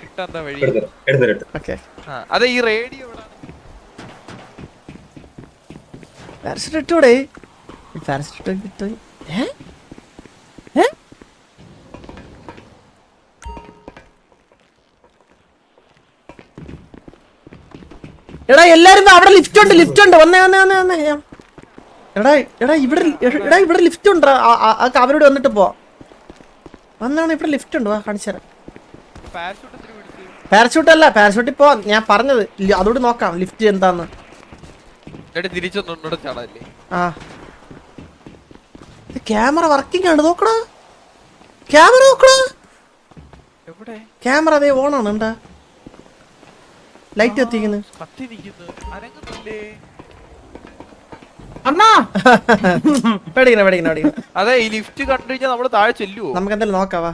കിട്ടാത്ത വഴി. അതെ ഈ റേഡിയോ എവിടാണ് പാരസിറ്റ് ഇട്ടൂടെ? പാരസിറ്റ് കിട്ടോ ഏ? ഏ? എടാ എല്ലാരും അവിടെ ലിഫ്റ്റ് ഉണ്ട് ലിഫ്റ്റ് ഉണ്ട്. വന്നേ വന്നേ വന്നേ വന്നേ. എടാ എടാ ഇവിടെ എടാ ഇവിടെ ലിഫ്റ്റ് ഉണ്ട് അവരോട് വന്നിട്ട് പോ. വന്നാണ് ഇവിടെ ലിഫ്റ്റ് ഉണ്ടോ വാ കാണിച്ചുതരാം പാരഷൂട്ട് അല്ല പാരഷൂട്ട് ഇപ്പോ ഞാൻ പറഞ്ഞത് അതോട് നോക്കാം ലിഫ്റ്റ് എന്താന്ന്. ആ. ക്യാമറ വർക്കിംഗ് ആണ് നോക്കണോ ക്യാമറ നോക്കണോ ക്യാമറ അതേ ഓണാണ് ഉണ്ടാ ലൈറ്റ് എത്തിക്കുന്നു അണ്ണാ. പേടിക്കണം പേടിക്കണം പേടിക്കണ അതെ ഈ ലിഫ്റ്റ് കണ്ടു കഴിഞ്ഞാൽ നമ്മൾ താഴെ ചെല്ലുവോ? നമുക്ക് എന്തായാലും നോക്കാവാ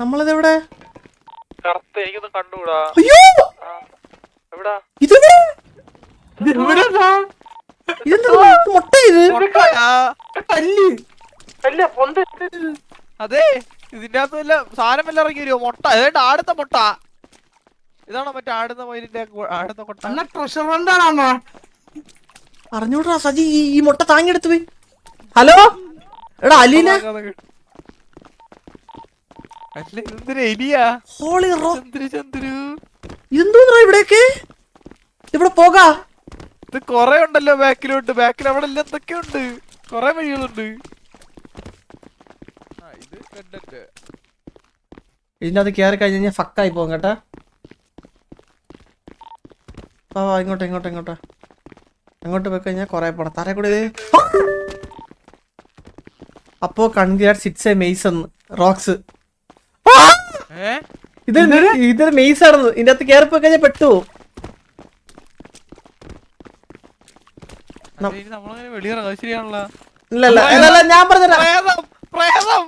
നമ്മളിത് എവിടെ കറുത്ത എനിക്കൊന്നും കണ്ടുകൂടാ. അയ്യോ! എവിടാ? ഇത് ഇവിടെടാ. ഇതെന്താ? മുട്ട ഇത്? അതെ ഇതിന്റെ അകത്ത് വല്ല സാധനം വല്ല ഇറങ്ങി വരുമോ മുട്ട. ഏതാണ്ട് ആടുത്ത മുട്ട. ഇതാണോ മറ്റേ ആടുന്ന മൊയിലിന്റെ ആടുന്ന കൊട്ട? അണ്ണ ട്രഷർ ഹണ്ടാണോ അറിഞ്ഞൂടാ സജി ഈ മുട്ട താങ്ങിയെടുത്തു പോയി. ഹലോ? എടാ അലീന. ഇതെന്തോന്നാ ഇവിടേക്ക് ഇവിടെ പോകാ. ഇത് കൊറേ ഉണ്ടല്ലോ ബാക്കിലോട്ട്. ബാക്കിൽ അവിടെ എല്ലാം എന്തൊക്കെ ഉണ്ട് കൊറേ വഴികളുണ്ട്. ആ ഇത് കണ്ടന്റ് ഇതിന്റെ അത് കയറി കഴിഞ്ഞ് കഴിഞ്ഞാൽ ഫക്കായി പോകും കേട്ടാ. വാ ഇങ്ങോട്ട് ഇങ്ങോട്ട് ഇങ്ങോട്ട്. അങ്ങോട്ട് പോയി കഴിഞ്ഞാൽ കുറെ പോണം. താരെ കൂടെ അപ്പോ കൺഗ്രാറ്റ്സ് സിറ്റ്സ് എ മെയ്സ് എന്ന് റോക്സ് ഇത് ഇതൊരു മെയ്സ് ആണെന്ന് ഇതിന്റെ അകത്ത് കയറി പോയി കഴിഞ്ഞാൽ പെട്ടു. ഇല്ലല്ല ഞാൻ പറഞ്ഞു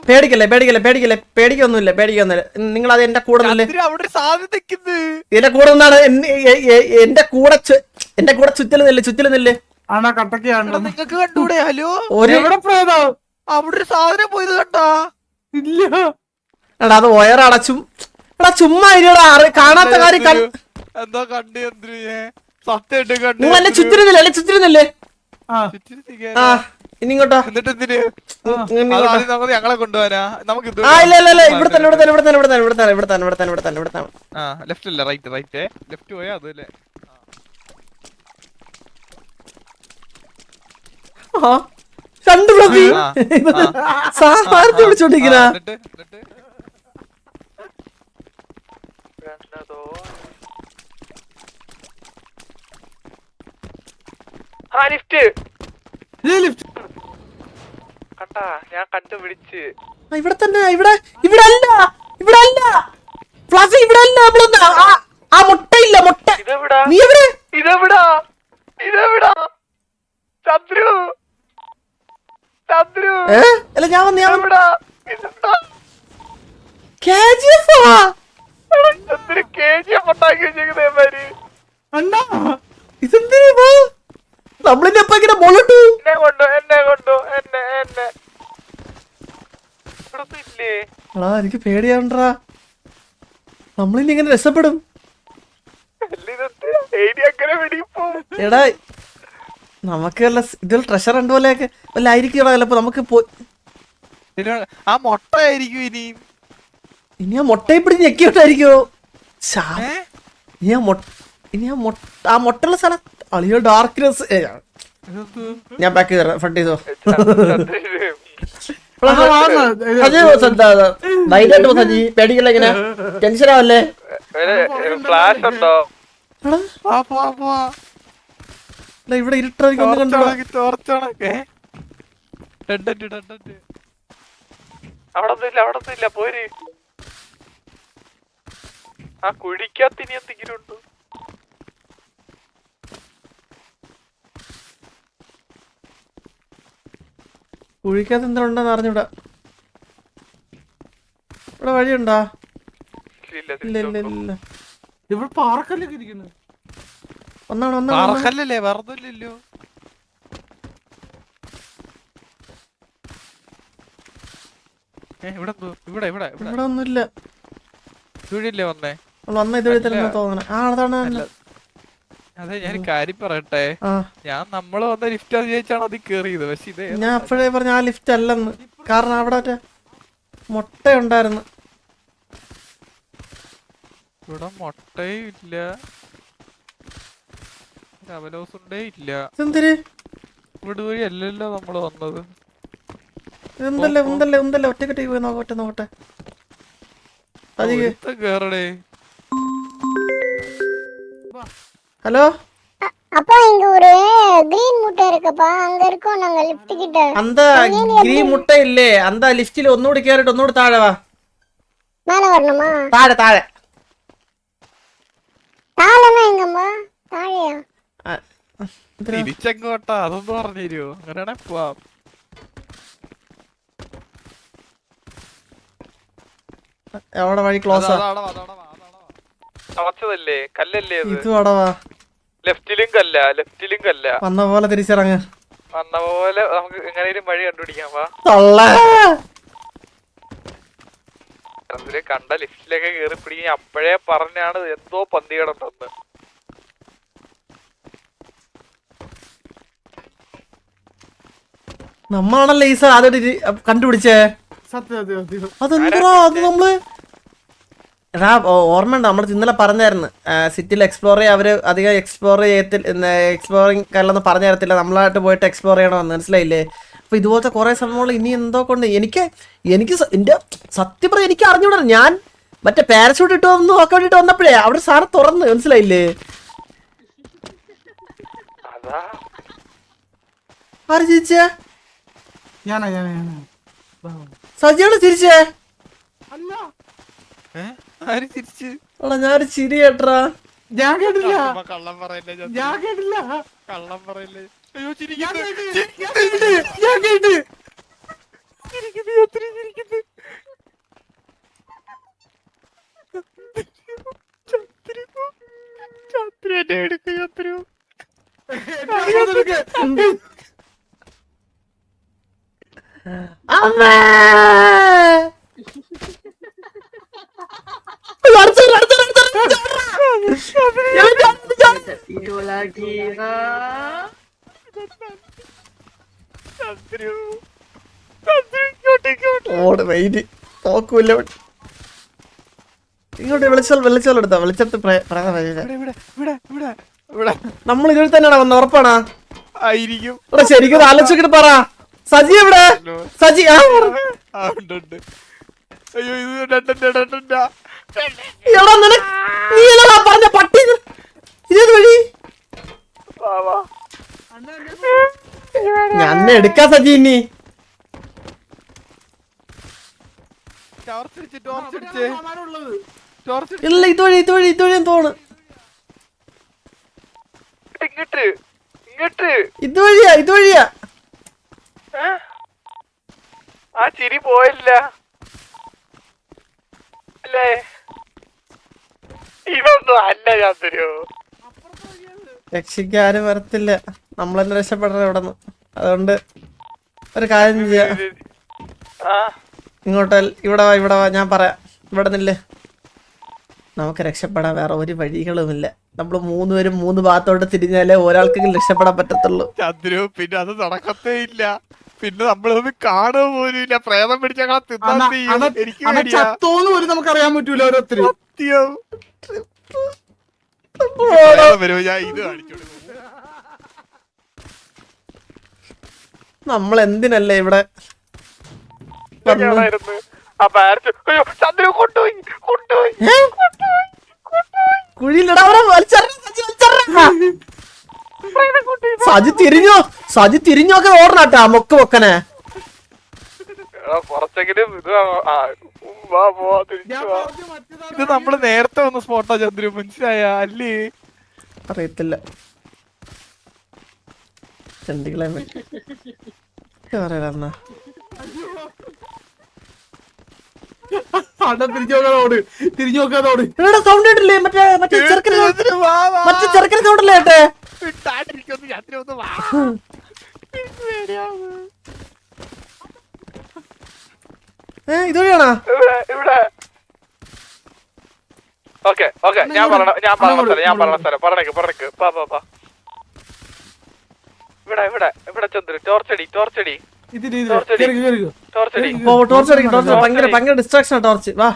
പേടിക്കല്ലേ പേടിക്കല്ലേ പേടിക്കല്ലേ പേടിക്കൊന്നുമില്ല പേടിക്കൊന്നുമില്ല. നിങ്ങൾ അത് എന്റെ കൂടെ എന്റെ കൂടെ നിന്നാണ്. എന്റെ കൂടെ എന്റെ കൂടെ ചുറ്റൽ നില്ല് ചുറ്റൽ നില്ല്. അണ്ണാ കട്ടക്കയാണ് നിങ്ങക്ക് കണ്ടൂടെ? ഹലോ? അവിടെ ഒരു സാധനം പോയത് കണ്ടാ? ഇല്ല. എടാ അത് വയർ അടച്ചും എടാ ചുമ്മാ ഇരുടാ കാണാത്ത കാര്യം എന്താ കണ്ടു നിങ്ങൾ എന്നെ ചുറ്റിരുന്നില്ലേ ആ. ചുറ്റിരുന്നില്ലേ ആ. ചുറ്റിന് തിരികെ. ആ ഇനി ഇങ്ങോട്ടോ എന്നിട്ട് എന്തിന് ഇനി അത് ഇങ്ങോട്ടോ. ആദ്യം നമുക്ക് ഞങ്ങളെ കൊണ്ടുപോരാ നമുക്ക് ആ ഇല്ല ഇല്ല ഇല്ല. ഇവിടെ തന്നെ ഇവിടെ തന്നെ ഇവിടെ തന്നെ ഇവിടെ തന്നെ ഇവിടെ തന്നെ ഇവിടെ തന്നെ ഇവിടെ തന്നെ ഇവിടെ തന്നെ. ആ ലെഫ്റ്റ് അല്ല? റൈറ്റ് റൈറ്റ് ലെഫ്റ്റ് പോയാ അത് അല്ലേ? ആ. രണ്ട് പ്രതി. സാധാരണ ആ ലിഫ്റ്റ് ലിഫ്റ്റ് കണ്ടാ ഞാൻ കണ്ടുപിടിച്ച്. ഇവിടെ തന്നെ ഇവിടെ ഇവിടെ അല്ല ഇവിടെ അല്ല ഫ്ലഫി ഇവിടെ അല്ല നമ്മളൊന്ന്. ആ- മുട്ടയില്ല മുട്ട. നീ എവിടെ? ഇതെവിടാ? ഇതെവിടാ? ചന്ദ്രു. ചന്ദ്രു. അല്ല ഞാൻ വന്ന് ഞാൻ KGF ആ? എടാ, ചന്ദ്രു കെ ജി എഫ് ഉണ്ടാക്കി വെച്ചേക്കുന്നേമാര് അണ്ണാ ഇതെന്തിനാ? നമ്മളിന്റെ അപ്പ ഇങ്ങനെ മുളട്ടു? എന്നെ കൊണ്ടോ എന്നെ കൊണ്ടോ എന്നെ എന്നെ. എടാ എനിക്ക് പേടിയാണ്ടാ നമ്മളിനി ഇങ്ങനെ രക്ഷപ്പെടും എടാ നമുക്ക് വല്ല ഇതിൽ ട്രഷർ ഉണ്ട് പോലെയൊക്കെ വല്ല ആയിരിക്കും ചിലപ്പോ നമുക്ക് ആ മൊട്ടയായിരിക്കും ഇനി. ഇനി ആ മുട്ടയെ പിടിച്ച് ഞെക്കിയോട്ടായിരിക്കോ? ഇനി ആ മൊട്ട ഇനി ആ മൊട്ട ആ മുട്ടുള്ള സ്ഥലം അളിയോ ഡാർക്ക്നെസ് ഞാൻ ബാക്ക് കയറാം ഫ്രണ്ട് ചെയ്തോ. സജീവ് ബോസ് എന്താ പേടിക്കില്ല ഇങ്ങനെ? ടെൻഷൻ ആവല്ലേ? ഫ്ലാഷ് ഉണ്ടോ? ഇവിടെ ഇരുട്ടായിരിക്കും അവിടെ ഒന്നുമില്ല അവിടെ ആ കുഴിക്കകത്ത് ഇനി എന്തെങ്കിലും ഉണ്ടോ? കുഴിക്കകത്ത് എന്തുണ്ടെന്ന് അറിഞ്ഞൂടാ. ഇവിടെ വഴിയുണ്ടാ? ഇല്ല ഇല്ല ഇല്ല ഇല്ല ഇവിടെ പാറക്കല്ലൊക്കെ ഇരിക്കുന്നു. ഒന്നാണ് ഒന്നാണ് ഒന്നാണ്. പറക്കല്ലല്ലേ? ഏ, ഇവിടെ ഇവിടെ ഇവിടെ ഒന്നുമില്ല. വന്നേ? വന്ന ഇതുവഴി തന്നെ തോന്നണേ. ആ അതാണ്. അതെ ഞാൻ കാര്യം പറയട്ടെ. ഞാൻ നമ്മൾ വന്ന ലിഫ്റ്റ് അതിജയിച്ചാണ് അത് കേറിയത്. പക്ഷെ ഇത് ഞാൻ അപ്പോഴേ പറഞ്ഞ ആ ലിഫ്റ്റ് അല്ലെന്ന്. കാരണം അവിടെ മുട്ട ഉണ്ടായിരുന്നു ഇവിടെ മുട്ടയും ഇല്ല. അവലോസുണ്ടേ ഇല്ല. ഇതെന്തിര്? ഇവിടെ വഴി അല്ലല്ലോ നമ്മൾ വന്നത്. എന്തല്ലേ എന്തല്ലേ എന്തല്ലേ ഒറ്റക്കെട്ടി പോയി നോക്കട്ടെ നോക്കട്ടെ. കേറടേ. ഹലോ அப்பா இங்க ஒரு கிரீன் முட்டை இருக்குப்பா அங்க இருக்கோம் நாங்க லிஃப்ட் கிட்ட അന്ത ഗ്രീൻ മുട്ട ഇല്ലേ അന്ത ലിഫ്റ്റിൽ ഒന്നുകൂടി കേറിട്ട് ഒന്നുകൂടി താഴെ വാ மேல வரணுமா താഴെ താഴെ தாளனா எங்கம்மா தாழையா ആ, എന്തിനാ? തിരിച്ചെങ്ങോട്ടാ അതൊന്ന് പറഞ്ഞു തരുമോ അങ്ങനെയാണെ പോവാം അവിടെ വഴി ക്ലോസ് തളച്ചതല്ലേ കല്ലല്ലേ അത്? ഇതും അവിടെ വാ. ലെഫ്റ്റിലും കല്ല ലെഫ്റ്റിലും കല്ല. വന്ന പോലെ തിരിച്ചിറങ്ങ്. വന്ന പോലെ നമുക്ക് എങ്ങനെയും വഴി കണ്ടുപിടിക്കാം വാ. കണ്ട ലിഫ്റ്റിലൊക്കെ കേറി പിടിക്കാൻ? അപ്പോഴേ പറഞ്ഞാണ് എന്തോ പന്തി കിടന്നെന്ന് നമ്മളാണല്ലോ ഈ സാർ ആദ്യമായിട്ട് കണ്ടുപിടിച്ചേ? അതെന്താ അത് നമ്മൾ എടാ ഓർമ്മ ഓർമ്മയുണ്ട്? നമ്മൾ ഇന്നലെ പറഞ്ഞായിരുന്നു. സിറ്റിയിൽ എക്സ്പ്ലോർ ചെയ്യാൻ അവർ അധികം എക്സ്പ്ലോർ ചെയ്യത്തില്ല എക്സ്പ്ലോറിങ് കാര്യമൊന്നും പറഞ്ഞു തരത്തില്ല. നമ്മളായിട്ട് പോയിട്ട് എക്സ്പ്ലോർ ചെയ്യണമെന്ന്. മനസ്സിലായില്ലേ? അപ്പൊ ഇതുപോലത്തെ കുറെ സംഭവങ്ങൾ ഇനി എന്തോ കൊണ്ട് എനിക്ക് എനിക്ക് എന്റെ സത്യം പറയാം എനിക്ക് അറിഞ്ഞൂടാ ഞാൻ. മറ്റേ പാരഷൂട്ട് ഇട്ട് വന്ന് നോക്കാൻ വേണ്ടിട്ട് വന്നപ്പോഴേ അവിടെ സാറ് തുറന്ന്. മനസ്സിലായില്ലേ? ആര് ചിരിച്ചേ. സജിയാണ് ചിരിച്ചേ? അല്ല എടാ ഞാനൊരു ചിരി കേട്ടാ ഞാൻ കേട്ടില്ല. കള്ളം പറയില്ല ഞാൻ കേട്ടില്ല. കള്ളം പറയില്ല. അയ്യോ ഞാൻ കേട്ട്, അമ്മേ! ഇങ്ങോട്ട് വെളിച്ചാൽ നോക്കൂല്ല ഇങ്ങോട്ട് വിളിച്ചാൽ എടുത്താ. വെളിച്ചത്ത് നമ്മൾ ഇതിൽ തന്നെയാണ് വന്ന? ഉറപ്പാണാ? ആയിരിക്കും. ശരിക്കും ആലോചിച്ചിട്ട് പറ. സജി എവിടെ? സജി ആ അയ്യോ രണ്ടെണ്ണ നിനക്ക് നീ എന്നടാ പറഞ്ഞ പട്ടി? ഇതേത് വഴി? ഞാൻ എടുക്കാ സജി ഇനി. ഇല്ല ഇതുവഴി ഇതുവഴി ഇതുവഴി തോണ് ഇങ്ങോട്ട് ഇങ്ങോട്ട്. ഇതുവഴിയാ ഇതുവഴിയാ ആ ചിരി പോയില്ല. അല്ലേ ഇതൊന്നും അല്ല ചന്ദ്രു രക്ഷിക്കാരും വരത്തില്ല. നമ്മളെന്നെ രക്ഷപ്പെടണം ഇവിടെ നിന്ന് അതുകൊണ്ട് ഒരു കാര്യം ചെയ്യാം. ഇങ്ങോട്ട് ഇവിടെ വാ ഇവിടെ വാ ഞാൻ പറയാം. ഇവിടെ നിന്നില്ലേ നമുക്ക് രക്ഷപ്പെടാൻ വേറെ ഒരു വഴികളുമില്ല. നമ്മൾ മൂന്നുപേരും മൂന്ന് ഭാഗത്തോട്ട് തിരിഞ്ഞാലേ ഒരാൾക്കെങ്കിലും രക്ഷപ്പെടാൻ പറ്റത്തുള്ളൂ. ചന്ദ്രു പിന്നെ അത് നടക്കത്തേ ഇല്ല. പിന്നെ നമ്മളൊന്നും കാണുക പോലും ഇല്ല. പ്രേതം പിടിച്ച എനിക്ക് ചത്തോന്ന് പോലും നമുക്ക് അറിയാൻ പറ്റൂല ഓരോരുത്തരും. സത്യം. ഞാൻ ഇത് കാണിച്ചു നമ്മൾ എന്തിനല്ലേ ഇവിടെ. ആ അയ്യോ ചന്ദ്രു കൊണ്ടുപോയി കൊണ്ടുപോയി കൊണ്ടുപോയി. കുഴിയിലിടാ സജി തിരിഞ്ഞോ? സജി തിരിഞ്ഞൊക്കെ ഓടണട്ടാ മൊക്ക് മൊക്കനെ എടാ, കുറച്ചെങ്കിലും ഇത് നമ്മൾ നേരത്തെ വന്ന സ്പോട്ടാ ചന്ദ്രു മനസ്സിലായ? അല്ലേ? അറിയത്തില്ല. ചണ്ടികളെ പറയാ തിരിഞ്ഞു നോക്കാതോട്. സൗണ്ട് കേട്ടില്ലേ? മറ്റേ മറ്റേ ചെറുക്കൻ വാ, വാ. മറ്റേ ചെറുക്കൻ സൗണ്ട് അല്ലേ ഏട്ടെ. ഏ ഇതുവഴിയാണോ? ഓക്കെ ഓക്കെ ഞാൻ പറഞ്ഞ ഞാൻ പറഞ്ഞ സ്ഥലം ഞാൻ പറഞ്ഞ സ്ഥലം. പറഞ്ഞേക്ക് പറഞ്ഞേക്ക്. പാ പാ പാ. ഇവിടെ ഇവിടെ ഇവിടെ ചന്ദ്രു ടോർച്ചടി ടോർച്ചടി ടോർച്ച് അടിക്കും ടോർച്ച് ഡിസ്ട്രാക്ഷൻ ടോർച്ച് വാ.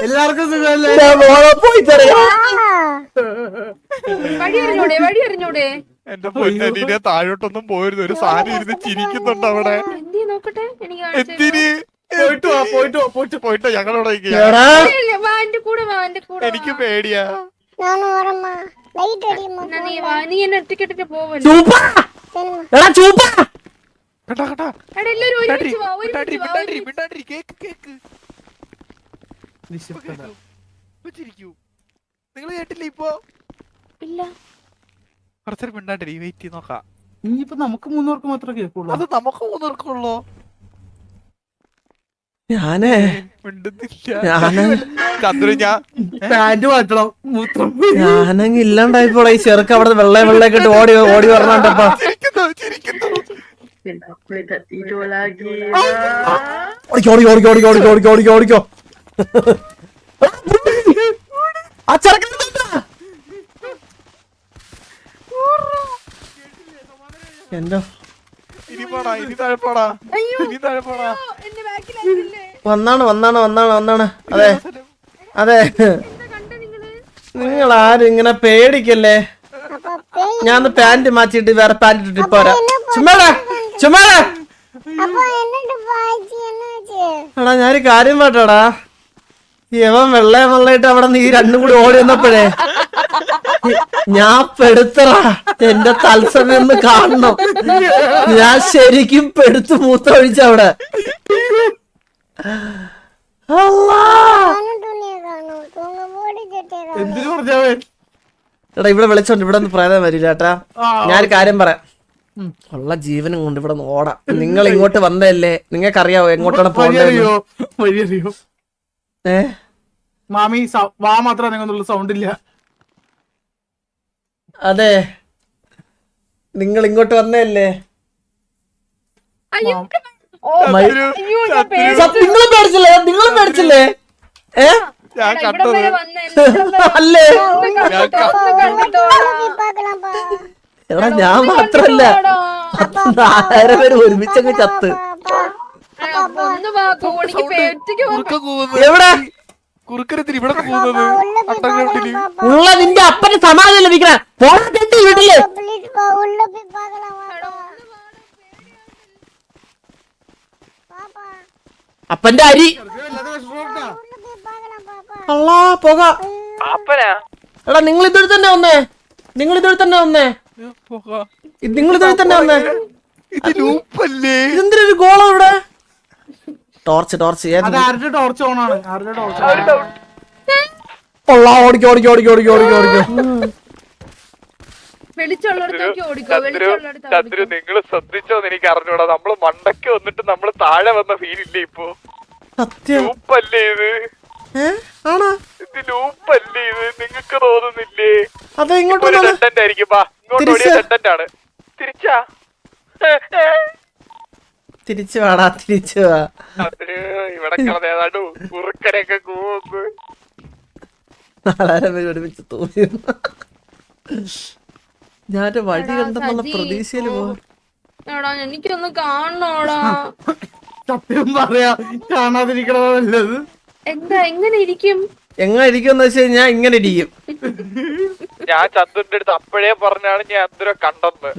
എല്ലാവർക്കും സുഖമല്ലേ പോയി തരാം വഴി അറിഞ്ഞൂടെ വഴി അറിഞ്ഞൂടെ? എന്റെ പൊന്നനിനെ താഴോട്ടൊന്നും പോയിരുന്നു ഒരു സാധനം ഇരുന്ന് ചിരിക്കുന്നുണ്ട് അവിടെ. എന്തിന്? പോയിട്ടോ ഞങ്ങളോടെ എനിക്ക് പേടിയാ. നിങ്ങൾ കേട്ടില്ല ഇപ്പോ? ഇല്ല. കുറച്ചേരം മിണ്ടാണ്ടിരി വെയിറ്റ് ചെയ്ത് നോക്കാം. ഇനിയിപ്പോ നമുക്ക് മൂന്നുപേർക്ക് മാത്രമേ കേൾക്കുള്ളൂ. അത് നമുക്ക് മൂന്നർക്കുള്ളോ. ഞാനേ. ഈ ചെറുക്ക് അവിടെ വെള്ള വെള്ളയൊക്കെ ഇട്ട് ഓടി ഓടി പറഞ്ഞോണ്ടപ്പാ ചിരിക്കുന്നു ചിരിക്കുന്നു. ഓടിക്കോ ഓടിക്കോ ഓടിക്കോ ഓടിക്കോ ഓടിക്കോ ഓടിക്കോ ഓടിക്കോ. ഓടിക്കോ ആ ചെറുക്കൻ എന്തോ ഇനി പോടാ ഇനി താഴെ പോടാ ഇനി താഴെ പോടാ എന്റെ വന്നാണ് വന്നാണ് വന്നാണ് വന്നാണ്. അതെ. അതെ. നിങ്ങൾ ആരും ഇങ്ങനെ പേടിക്കല്ലേ? ഞാൻ പാന്റ് മാറ്റിയിട്ട് വേറെ പാന്റ് ഇട്ടിട്ട് പോരാ. ചുമ്മാടാ ചുമ്മാടാ. എടാ ഞാനൊരു കാര്യം പറട്ടാടാ ഇവൻ വെള്ളയെ വെള്ളയിട്ട് അവിടെ നീ രണ്ടും കൂടി ഓടി വന്നപ്പോഴേ ഞാൻ പെടുത്തറ എന്റെ തത്സമയം കാണണം. ഞാൻ ശരിക്കും പെടുത്തു മൂത്ത ഒഴിച്ചവിടെ എടാ ഇവിടെ വിളിച്ചോണ്ട് ഇവിടെ ഒന്ന് പ്രേതം വരില്ല ചേട്ടാ ഞാനൊരു കാര്യം പറയാം. ഉള്ള ജീവനും കൊണ്ട് ഇവിടെ ഓടാം. നിങ്ങൾ ഇങ്ങോട്ട് വന്നതല്ലേ? നിങ്ങൾക്കറിയാവോ എങ്ങോട്ടാണ് പോകുന്നത് മാമി വാ മാത്രം അനങ്ങുന്നുള്ള സൗണ്ട് ഇല്ല അതെ നിങ്ങൾ ഇങ്ങോട്ട് വന്നല്ലേ നിങ്ങളും പേടിച്ചില്ലേ? നിങ്ങളും പേടിച്ചില്ലേ? ഏ? അല്ലേ എടാ ഞാൻ മാത്രല്ല. പത്ത് നാലായിരം പേര് ഒരുമിച്ചങ്ങ് ചത്ത്. എവിടെ? പോകുന്നത് ഉള്ള നിന്റെ അപ്പന് സമാധാനം ലഭിക്കണ. പോകട്ടെ വീട്ടിൽ. അപ്പന്റെ അരി. അള്ളാ പുക. എടാ നിങ്ങൾ ഇതുവഴി തന്നെ വന്നേ. നിങ്ങൾ ഇതുവഴി തന്നെ വന്നേ. നിങ്ങൾ ഇതുവഴി തന്നെ വന്നേ. ഇതെന്തിനൊരു ഗോളം ഇവിടെ? ടോർച്ച് ടോർച്ച് ടോർച്ച് ഓൺ ആണ്? ഓടിക്കോ ഓടിക്കോ ഓടിക്കോ ഓടിക്കോ ഓടിക്കോ ഓടിക്കോ. ചന്ദ്രു നിങ്ങൾ ശ്രദ്ധിച്ചോന്ന് എനിക്ക് അറിഞ്ഞൂടാ. നമ്മൾ മണ്ടയ്ക്ക് വന്നിട്ട് നമ്മൾ താഴെ വന്ന ഫീൽ ഇല്ലേ ഇപ്പൊ? സത്യം? ലൂപ്പല്ലേ ഇത്? ഇത് ലൂപ്പല്ലേ ഇത്? നിങ്ങക്ക് തോന്നുന്നില്ലേ? അതെ ഇങ്ങോട്ട് ഒരു. ആയിരിക്കും. തിരിച്ച്. തിരിച്ചു വാടാ തിരിച്ചു വാ. ഇവിടെ കിടന്ന് ഏതാണ്ട് കുറുക്കനെയൊക്കെ കൂന്ന് നാലായിരം പേര് ഒരുമിച്ച് തോന്നി ഞാൻ വഴി കണ്ടെന്നുള്ള പ്രതീക്ഷയിൽ പോ എടാ എനിക്കൊന്ന് കാണണോടാ. സത്യം പറയാ കാണാതിരിക്കണതാ നല്ലത് എന്താ എങ്ങനെ ഇരിക്കും? എങ്ങനെ ഇരിക്കുമെന്ന് വെച്ച് കഴിഞ്ഞാൽ ഇങ്ങനെ ഇരിക്കും. ഞാൻ ചന്ദ്രന്റെ അടുത്ത് അപ്പോഴേ പറഞ്ഞാണ് ഞാൻ എന്തരോ കണ്ടെന്ന്.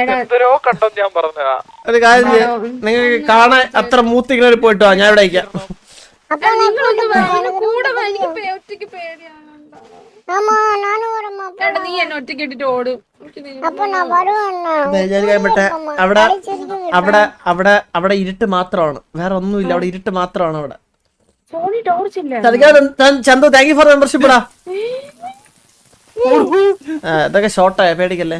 എന്തോ കണ്ടം ഞാൻ പറഞ്ഞതാ. ഒരു കാര്യം നിങ്ങൾ കാണാൻ അത്ര മൂത്തിങ്ങനെ പോയിട്ടോ ഞാൻ ഇവിടെ അവിടെ അവിടെ അവിടെ അവിടെ ഇരുട്ട് മാത്രമാണ്. വേറെ ഒന്നുമില്ല. അവിടെ ഇരുട്ട് മാത്രമാണ് അവിടെ. Chandu thank you for membership ഇതൊക്കെ ഷോർട്ടായ പേടിക്കല്ലേ?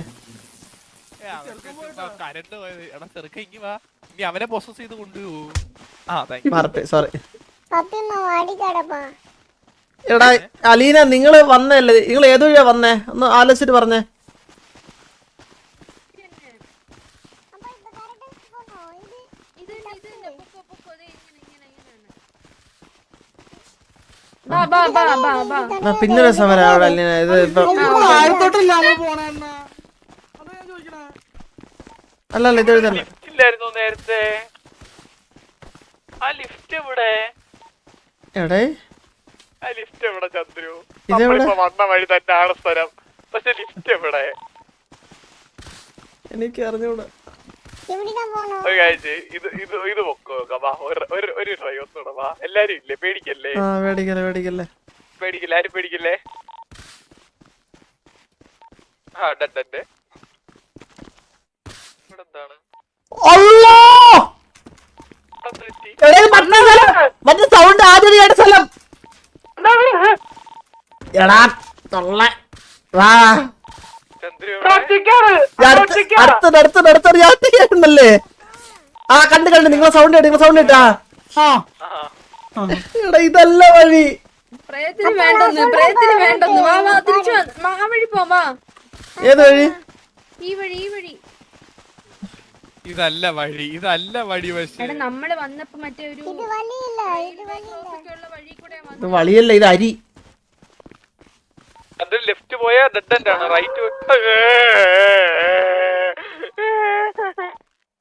കരണ്ട് പോയത്. എടാ ചെറുക്ക ഇങ്ങി വാ. ഇനി അവനെ പ്രോസസ് ചെയ്ത് കൊണ്ടുപോകും ആ താങ്ക് മാറട്ടെ സോറി പപ്പിമ്മ വാടിക്കാടപ്പാ എടാ അലീന നിങ്ങൾ വന്നല്ലേ നിങ്ങൾ ഏത് വഴിയാ വന്നേ? ഒന്ന് ആലോചിച്ചിട്ട് പറഞ്ഞേ. പിന്നെ? സമരം അവിടെ അലീന. ഇത് ഇത് അല്ല അല്ല ഇത് എഴുതല്ല ഇല്ലായിരുന്നു നേരത്തെ? ആ ലിഫ്റ്റ് എവിടെ? എടേ ആ ലിഫ്റ്റ് എവിടെ ചന്ദ്രു? ഇതെവിടെ? നമ്മളിപ്പോ വന്ന വഴി തന്നെ ആണ് സ്ഥലം. പക്ഷെ ലിഫ്റ്റ് എവിടെ? എനിക്ക് അറിഞ്ഞൂടാ ഒരു കാര്യം ഇത് ഇത് ഇത് പൊക്കോ വാ ഒരു ഒരു ട്രൈ ഒന്നുകൂടെ വാ. എല്ലാരും ഇല്ലേ? പേടിക്കല്ലേ? ആ പേടിക്കല്ലേ പേടിക്കല്ലേ. പേടിക്കില്ല? ആരും പേടിക്കില്ലേ? ആ ഡെഡ് ഡെഡ് ഇവിടെ എന്താണ് അല്ലോ ഇവിടെ എന്ത് പറ്റി? എടേ ഇത് മറ്റേ സൗണ്ട് ആദ്യം കേട്ട സ്ഥലം. എടാ തൊള്ള. വാ. ചന്ദ്രു എവിടെ? ഈ അടുത്ത- അടുത്തത് അടുത്തത് അടുത്തത് ഞാൻ ഒറ്റയ്ക്കായിരുന്നല്ലേ ആ കണ്ട് കണ്ട്. നിങ്ങളെ സൗണ്ട് കേട്ട് നിങ്ങളെ സൗണ്ട് കേട്ടാ. എടാ ഇതല്ല വഴി. ഏത് വഴി? ഈ വഴി ഈ വഴി. ഇതല്ല വഴി ഇതല്ല വഴി പക്ഷേ. നമ്മൾ വന്നപ്പോ മറ്റേ ഒരു ഇത് അരി. ലെഫ്റ്റ് പോയാ ഡെഡ് എൻഡ് ആണ്. റൈറ്റ്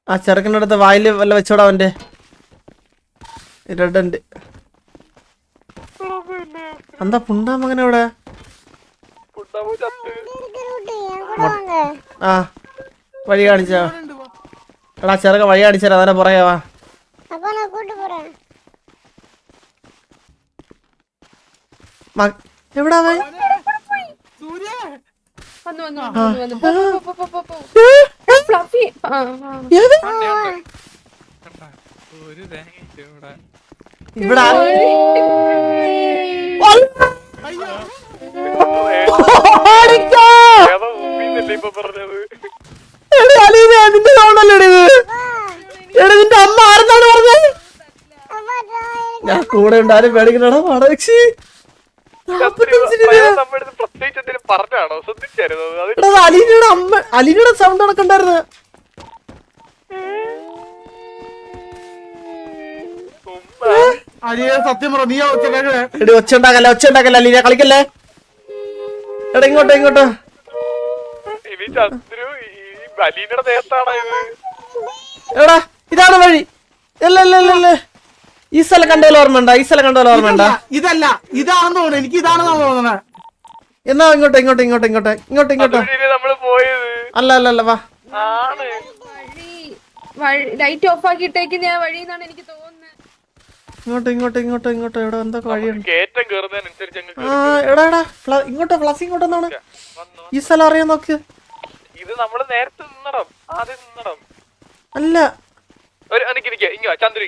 ആ ചെറുക്കന്റെ അടുത്ത് വായിൽ വല്ല വെച്ചോടാ അവന്റെ ഡെഡ് എൻഡ് എന്താ പുണ്ടാമ അങ്ങനെ ഇവിടെ ആ വഴി കാണിച്ചോ. എടാ ചെറുക്ക വഴി അടിച്ചേരാ അതിനെ പുറകെ എവിടാ ഇവിടെ. പറഞ്ഞാണോ? ഉണ്ട് ആരും പേടിക്കണടാ അത് അലീനയുടെ അമ്മ അലീനയുടെ സൗണ്ട് സത്യം പറ നീ ഓക്കെ എടി ഒച്ച ഉണ്ടാക്കല്ല ഒച്ച ഉണ്ടാക്കല്ല അലീന കളിക്കല്ലേ? എടാ ഇങ്ങോട്ടോ ഇങ്ങോട്ടോ. എടാ ഇതാണ് വഴി. ഇല്ല ഇല്ല ഇല്ല ഇല്ല. ഈ സ്ഥലം കണ്ടോല ഓർമ്മയുണ്ട? ഈ സ്ഥലം കണ്ടോല ഓർമ്മണ്ട ഇതല്ല. ഇതാണെന്ന് തോന്നുന്നു. എനിക്ക് ഇതാണെന്ന് തോന്നുന്നത് എന്നാ ഇങ്ങോട്ട് ഇങ്ങോട്ട് ഇങ്ങോട്ട് ഇങ്ങോട്ട് ഇങ്ങോട്ട് ഇങ്ങോട്ടോ. അല്ല അല്ല അല്ല വാ. ലൈറ്റ് ഓഫ് ആക്കിയിട്ടേക്ക് ഞാൻ വഴി എന്നാണ് എനിക്ക് തോന്നുന്നത്. ഇങ്ങോട്ടോ ഇങ്ങോട്ടോ ഇങ്ങോട്ടോ ഇങ്ങോട്ടോ. എവിടെ എന്തൊക്കെ വഴിയുണ്ട് കേറ്റം കേറുന്നതിനനുസരിച്ച് അങ്ങ് ആ എടാ എടാ ഇങ്ങോട്ട് ഫ്ലസ് ഇങ്ങോട്ടോ എന്താണ് ഈ സ്ഥലം അറിയാൻ നോക്ക്. ഇത് നമ്മൾ നേരത്തെ നിന്നടം. ആദ്യം നിന്നടം. അല്ല ഒരു എനിക്ക് നിക്ക ഇങ്ങ ചന്ദ്രു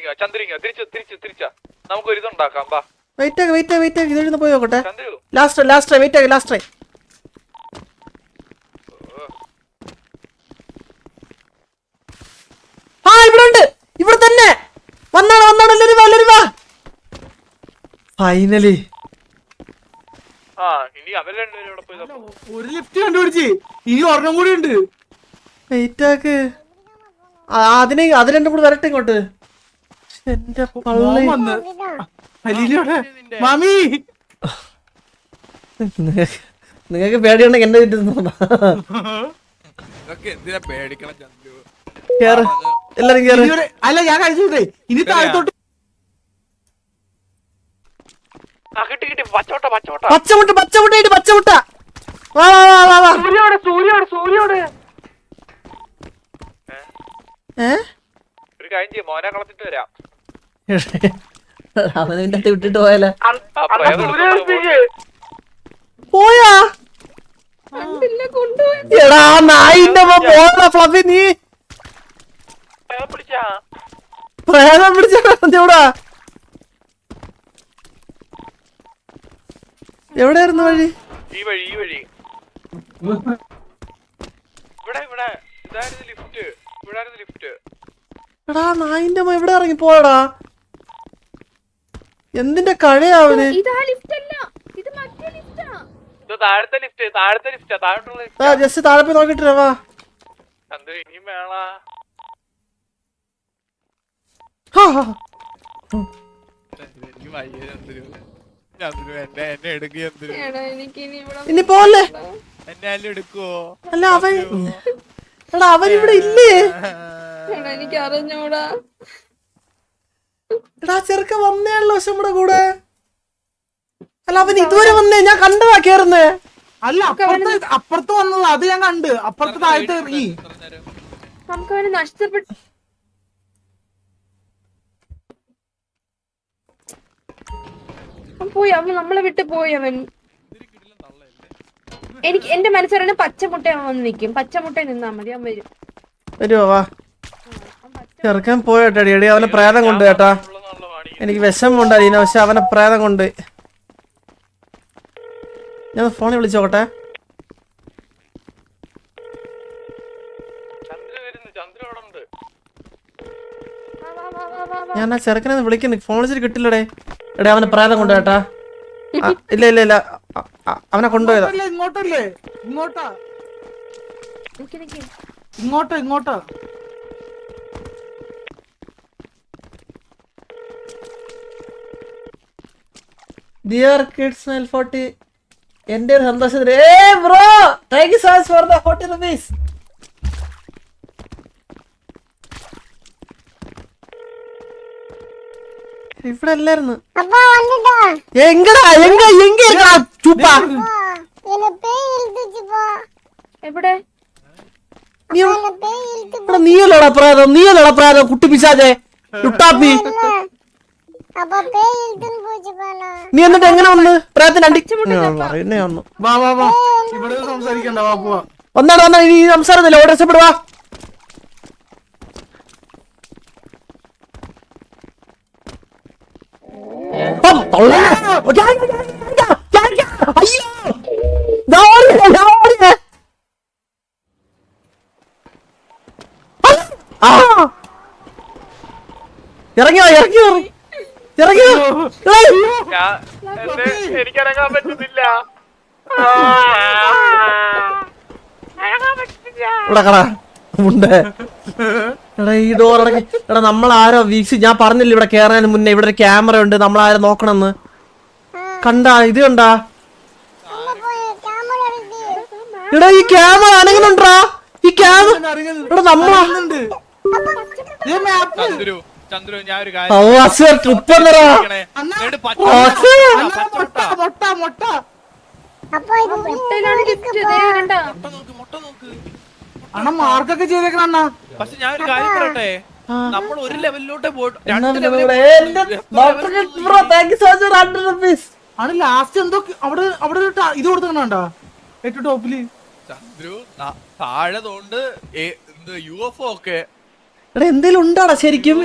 ഇങ്ങ തിരിച്ചു തിരിച്ചു തിരിച്ച്. നമുക്ക് ഒരു ഇതുണ്ടാക്കാം ബാ വെയിറ്റ് ആക്കി വെയിറ്റ് ആക്കി വെയിറ്റ് ആക്കി. ഇതൊന്ന് പോയി നോക്കട്ടെ. ലാസ്റ്റ് ലാസ്റ്റ് വെയിറ്റ് ആക്കി ലാസ്റ്റ് ആ ഇവിടെ ഉണ്ട് ഇവിടെ തന്നെ. വന്നാണ് വന്നാണ്. എല്ലാരും വാ എല്ലാരും വാ. ഫൈനലി ഒരു ലിഫ്റ്റ് കണ്ടുപിടിച്ച്. ഇനി ഒരെണ്ണം കൂടി ഉണ്ട്. വെയിറ്റ് ആക്ക്. അതിനെ അത് രണ്ടും കൂടി വരട്ടെ ഇങ്ങോട്ട്. എന്റെ പള്ളി. മാമി. നിങ്ങൾക്ക് പേടിയുണ്ടെങ്കിൽ എന്റെ വീട്ടിൽ എല്ലാരും അല്ല ഞാൻ കഴിച്ചു ഇനി താഴത്തോട്ട്. പച്ചമുട്ട പച്ചമുട്ട. പച്ചമുട്ട. വാ വാ വാ വാ വാ. സൂര്യോട് സൂര്യോട് സൂര്യോട് ഏ ഒരു കാര്യം ചെയ്യും മോനെ കളത്തിട്ട് വരാം അവനെ വിട്ടിട്ട് പോയാലേ. പോയാ? എടാ നായിന്റെ ഫ്ലഫി നീ. പ്രേതം പിടിച്ചാ. പ്രേതം പിടിച്ചോടാ എവിടെയായിരുന്നു വഴി? ഈ വഴി ഈ വഴി. ഇവിടെ ഇവിടെ. ഇതായിരുന്നു ലിഫ്റ്റ്. എടാ നായിന്റെ അമ്മ എവിടെ ഇറങ്ങി പോടാ എന്തിന്റെ കഴയാവന്? ഇതാ ലിഫ്റ്റ് അല്ല ഇത് മറ്റേ ലിഫ്റ്റാ. ഇത് താഴത്തെ ലിഫ്റ്റ് താഴത്തെ ലിഫ്റ്റാ താഴോട്ടുള്ള ലിഫ്റ്റ്. ജസ്റ്റ് താഴെ പോയി നോക്കിട്ട് വാ. ഇനി ഇവിടെ ഇനി പോലെ എന്നെ അല്ല എടുക്കുവോ? അല്ല അവൻ എടാ അവൻ ഇവിടെ ഇല്ലേ? എനിക്ക് അറിഞ്ഞൂടാ എടാ ചെറുക്ക വന്നേയുള്ളൂ പക്ഷെ നമ്മുടെ കൂടെ. അല്ല അവൻ ഇതുവരെ വന്നേ? ഞാൻ കണ്ടതാ കേറുന്നേ. അല്ല അപ്പുറത്ത് അപ്പുറത്ത് വന്നത് അത് ഞാൻ കണ്ട്. അപ്പുറത്ത് താഴത്ത് ഇറങ്ങി നമുക്ക് അവന് നഷ്ടപ്പെട്ടു അവൻ പോയി അവൻ നമ്മളെ വിട്ട് പോയി അവൻ. എനിക്ക് എന്റെ മനസ്സറിയണ പച്ചമുട്ട വന്ന് നിക്കും. പച്ചമുട്ട നിന്നാ മതി അവൻ വരും. വരുവോ വാ. ചെറുക്കൻ പോയട്ടെ അവനെ പ്രേതം കൊണ്ട് കേട്ടാ. എനിക്ക് വിഷമമുണ്ട് അലീന. പക്ഷെ അവനെ പ്രേതം കൊണ്ട്. ഞാൻ ഫോണിൽ വിളിച്ചോട്ടെ. ഞാൻ ആ ചെറുക്കനെ വിളിക്കുന്നു ഫോൺ കിട്ടില്ലടേ. എടേ അവനെ പ്രേതം കൊണ്ട് കേട്ടാ. ഇല്ല ഇല്ല ഇല്ല. അവനെ കൊണ്ടുപോയതാ. ഇങ്ങോട്ടല്ലേ ഇങ്ങോട്ടാ. ഇങ്ങോട്ടാ ഇങ്ങോട്ടാ. ഡിയർ കിഡ്സ് നയൽ ഫോർട്ടി എന്റെ ഒരു സന്തോഷത്തിന് ഏ bro thank you so much for the forty rupees ഇവിടെ അല്ലായിരുന്നു എങ്കടാ എങ്ക എങ്കടാ ചുപ്പ. എവിടെ? നീയല്ലടാ കുട്ടി പിശാചേ നീ എന്നിട്ട് എങ്ങനെ ഇനി സംസാരത്തില്ല ഓടെ രക്ഷപ്പെടുവാ. ഏയ്. ഞാൻ എന്നെ എനിക്കിറങ്ങാൻ പറ്റുന്നില്ല. ഇവിടെ കടാ എടാ ഈ ഡോർ എടാ നമ്മളാരോ വീക്ഷി ഞാൻ പറഞ്ഞില്ല ഇവിടെ കേറാൻ മുന്നേ ഇവിടെ ഒരു ക്യാമറ ഉണ്ട് നമ്മളാരോ നോക്കണെന്ന്. കണ്ടാ ഇത് കണ്ടാ? എടാ ഈ ക്യാമറ അനങ്ങുന്നുണ്ടാ? ഈ ക്യാമറ എടാ നമ്മളാ ചന്ദ്രു ഞാൻ ഒരു ട്രിപ്പ് അപ്പൊ അണ്ണ മാർക്കൊക്കെ ചെയ്തേക്കണ അണ്ണ. പക്ഷെ ഞാൻ ഒരു കാര്യം പറയട്ടെ? നമ്മൾ ഒരു ലെവലിലോട്ട് പോയിട്ട് രണ്ട് ലെവലിൽ ആണ് ലാസ്റ്റ് എന്തോ അവിടെ അവിടെ ഒരു ഇത് കൊടുത്തിട്ടുണ്ടോ ഏറ്റവും ടോപ്പിൽ ചന്ദ്രു താഴെ തോണ്ട് യു എഫ് ഒക്കെ. എടാ എന്തേലും ഉണ്ടാടാ ശരിക്കും?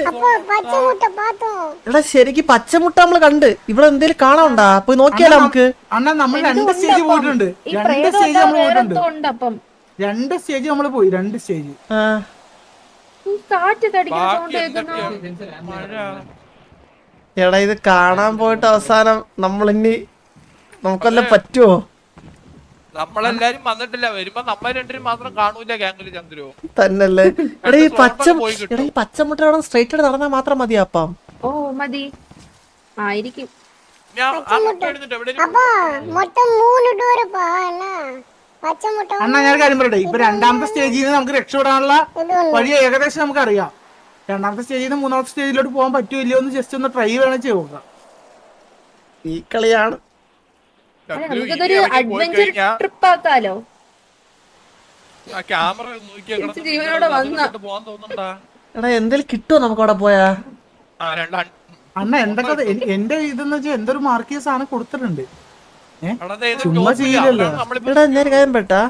എടാ ശരിക്കും പച്ചമുട്ട നമ്മൾ കണ്ട്. ഇവിടെ എന്തേലും കാണാണ്ടാ പോയി നോക്കിയാലോ നമുക്ക്. അണ്ണാ നമ്മൾ രണ്ട് സ്റ്റേജ് പോയിട്ടുണ്ട്. രണ്ട് സ്റ്റേജ് നമ്മൾ പോയിട്ടുണ്ട്. രണ്ട് സ്റ്റേജ് നമ്മൾ പോയി രണ്ട് സ്റ്റേജ് എടാ ഇത് കാണാൻ പോയിട്ട് അവസാനം നമ്മളിനി ഇനി നമുക്കല്ല പറ്റുമോ നമ്മളെല്ലാരും വന്നിട്ടില്ല. വരുമ്പോ നമ്മൾ രണ്ടിനും മാത്രം കാണൂല ഗാംഗിൽ ചന്ദ്രു. തന്നല്ലേ. എടാ ഈ പച്ച എടാ ഈ പച്ചമുട്ട അവിടെ സ്ട്രേറ്റ് ആയിട്ട് നടന്നാൽ മാത്രം മതി അപ്പം. ഓ മതി. ആയിരിക്കും ഞാൻ ആ മുട്ട എടുത്തിട്ട് എവിടെ മുട്ട മൂന്ന് ഡോർ പോകാനാ അണ്ണാ ഞാൻ കാര്യം പറയട്ടെ? ഇപ്പൊ രണ്ടാമത്തെ സ്റ്റേജിൽ നിന്ന് നമുക്ക് രക്ഷപ്പെടാനുള്ള വഴി ഏകദേശം നമുക്ക് അറിയാം രണ്ടാമത്തെ സ്റ്റേജിൽ നിന്ന് മൂന്നാമത്തെ സ്റ്റേജിലോട്ട് പോകാൻ പറ്റൂല്ലോ ജസ്റ്റ് ഒന്ന് ട്രൈ വേണം ചെയ്യുക ഈ കളിയാണ്. അഡ്വഞ്ചർ ട്രിപ്പ് ക്യാമറ എടാ എന്തേലും കിട്ടുമോ നമുക്ക് അവിടെ പോയാ അണ്ണ എന്തൊക്കെ എന്റെ ഇതെന്ന് വെച്ചാൽ എന്തൊരു മാർക്കീസ് ആണ് കൊടുത്തിട്ടുണ്ട്. ചുമ്മാ ചെയ്യില്ലല്ലോ. എടാ ഞാൻ കാര്യം പെട്ടാ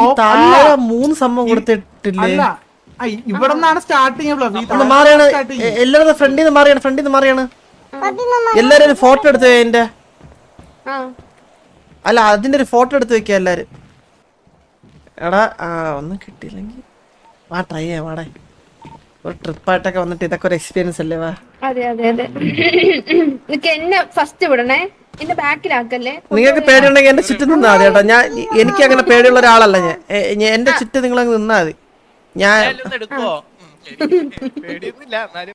ഈ താഴെ മൂന്ന് സംഭവം കൊടുത്തിട്ടില്ലേ? ഇവിടെ നിന്നാണ് സ്റ്റാർട്ടിങ് മാറിയാണ്. എല്ലാവരും ഫ്രണ്ടിൽ നിന്ന് മാറിയാണ് ഫ്രണ്ടിൽ നിന്ന് മാറിയാണ്. എല്ലാരും ഒരു ഫോട്ടോ എടുത്തു എന്റെ അല്ല അതിന്റെ ഒരു ഫോട്ടോ എടുത്തു വെക്കുക എല്ലാരും. എടാ ആ ഒന്നും കിട്ടിയില്ലെങ്കിൽ വാ ട്രൈ ചെയ്യാം വാടേ. ഒരു ട്രിപ്പായിട്ടൊക്കെ വന്നിട്ട് ഇതൊക്കെ ഒരു എക്സ്പീരിയൻസ് അല്ലേ വാ. അതെ അതെ അതെ. എന്നെ ഫസ്റ്റ് വിടണേ? ബാക്കിലാക്കല്ലേ? നിങ്ങൾക്ക് പേടിയുണ്ടെങ്കിൽ എന്റെ ചുറ്റും നിന്നാ മതി കേട്ടോ. ഞാൻ എനിക്ക് അങ്ങനെ പേടിയുള്ള ഒരാളല്ല ഞാൻ. എ- ഞാൻ- എന്റെ ചുറ്റും നിങ്ങൾ നിന്നാ മതി. ഞാൻ എടുക്കോ പേടിയൊന്നുമില്ല എന്നാലും